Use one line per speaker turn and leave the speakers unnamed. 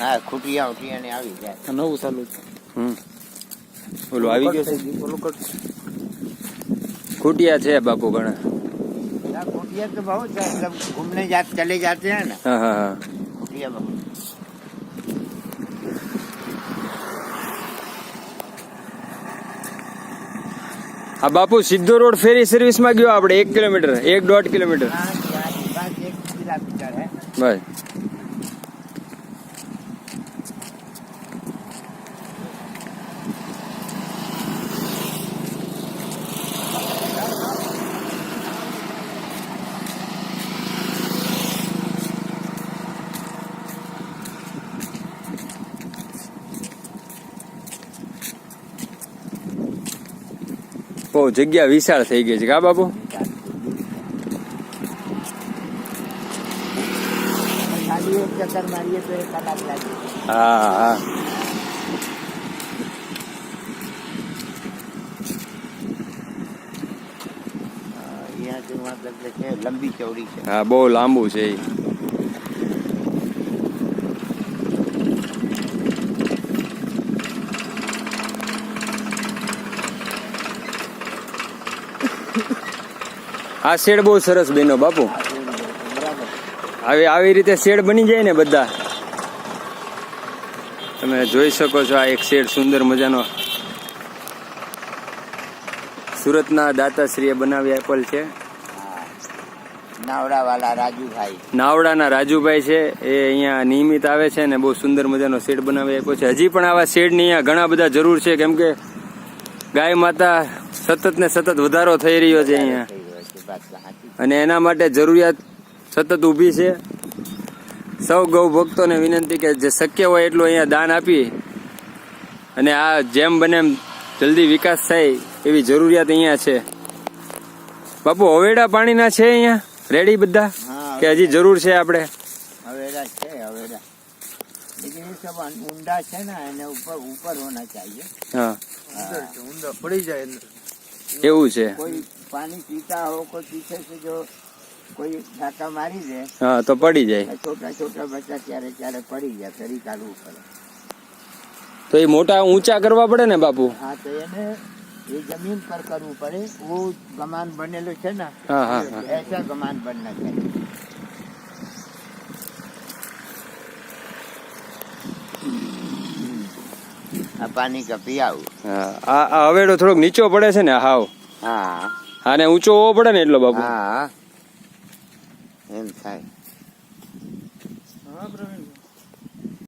હા ખૂટિયા ઉટિયાને આવી જાય.
નવું ચાલુ છે.
હમ. ઓલું આવી ગયું છે? છે બાપુ ઘણા.
ખૂટિયા તો બહુ ઘૂમને જાત ચલે જાતે હે ને.
હા હા હા. હા બાપુ સીધો રોડ ફેરી સર્વિસમાં ગયો આપણે એક કિલોમીટર એક દોઢ કિલોમીટર. બસ બહુ જગ્યા વિશાળ થઈ ગઈ છે. કા બાપુ હા હા.
લંબી ચૌડી છે.
હા બહુ લાંબુ છે આ શેડ બહુ સરસ બેનો બાપુ.
હવે
આવી રીતે શેડ બની જાય ને બધા. તમે જોઈ શકો છો આ એક શેડ સુંદર મજાનો સુરતના દાતાશ્રીએ બનાવી આપેલ છે. નાવડાના રાજુભાઈ છે. એ અહીંયા નિયમિત આવે છે ને બહુ સુંદર મજાનો શેડ બનાવી આપ્યો છે. હજી પણ આવા શેડની અહીંયા ઘણા બધા જરૂર છે. કેમ કે ગાય માતા સતત ને સતત વધારો થઈ રહ્યો છે અહીંયા. અને એના માટે જરૂરિયાત સતત ઊભી છે. સૌ ગૌ ભક્તોને વિનંતી કે જે શક્ય હોય એટલું અહીંયા દાન આપી. અને આ જેમ બને એમ જલ્દી વિકાસ થાય એવી જરૂરિયાત અહીંયા છે. બાપુ હવેડા પાણીના છે અહીંયા? રેડી બધા? કે હજી જરૂર છે આપણે?
હવેડા છે હવેડા. ઊંડા છે ને એને ઉપર ઉપર હોના ચાહીએ.
હા.
ઊંડા પડી જાય
એવું છે.
પાણી પીતા હો કોઈ પીછે જો કોઈ ધાકા મારી દે
હા તો પડી જાય.
છોટા છોટા બચ્ચા ક્યારેક ક્યારેક પડી જાય ફરી ચાલુ પડે.
તો એ મોટા ઊંચા કરવા પડે ને બાપુ?
હા તો એને એ જમીન પર કરવું પડે. વો ગમાન બનેલું છે ને. એસા ગમાન બનના છે. પાણી કપી
આવું આ આ હવેડો થોડોક નીચો પડે છે ને હાવ.
હા.
અને ઊંચો હોવો પડે ને એટલો બાપુ
હા. એમ થાય. હા પ્રવીણ.